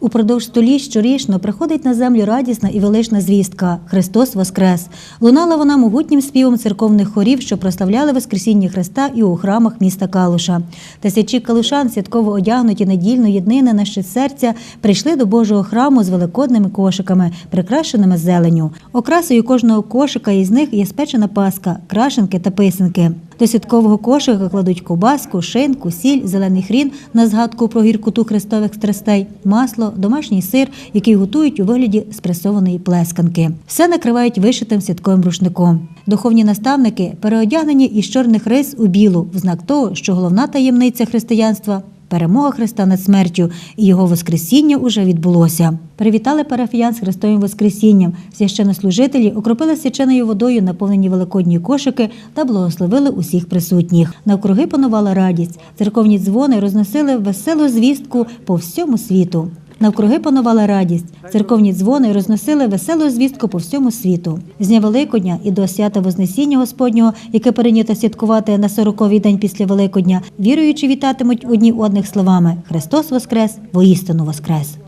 Упродовж століть щорічно приходить на землю радісна і велична звістка Христос Воскрес. Лунала вона могутнім співом церковних хорів, що прославляли Воскресіння Христа і у храмах міста Калуша. Тисячі калушан, святково одягнуті недільно єднини на щит серця, прийшли до Божого храму з великодними кошиками, прикрашеними зеленю. Окрасою кожного кошика із них є спечена паска, крашенки та писанки. До святкового кошика кладуть кобаску, шинку, сіль, зелений хрін на згадку про гіркоту хрестових страстей, масло, домашній сир, який готують у вигляді спресованої плесканки. Все накривають вишитим святковим рушником. Духовні наставники переодягнені із чорних рис у білу, в знак того, що головна таємниця християнства перемога Христа над смертю і його Воскресіння уже відбулося. Привітали парафіян з Христовим Воскресінням. Священнослужителі окропили свяченою водою наповнені великодні кошики та благословили усіх присутніх. Навкруги панувала радість. Церковні дзвони розносили веселу звістку по всьому світу. Навкруги панувала радість. Церковні дзвони розносили веселу звістку по всьому світу. З дня Великодня і до свята Вознесіння Господнього, яке перейнято святкувати на сороковий день після Великодня, віруючі вітатимуть одні одних словами Христос Воскрес, воістину Воскрес.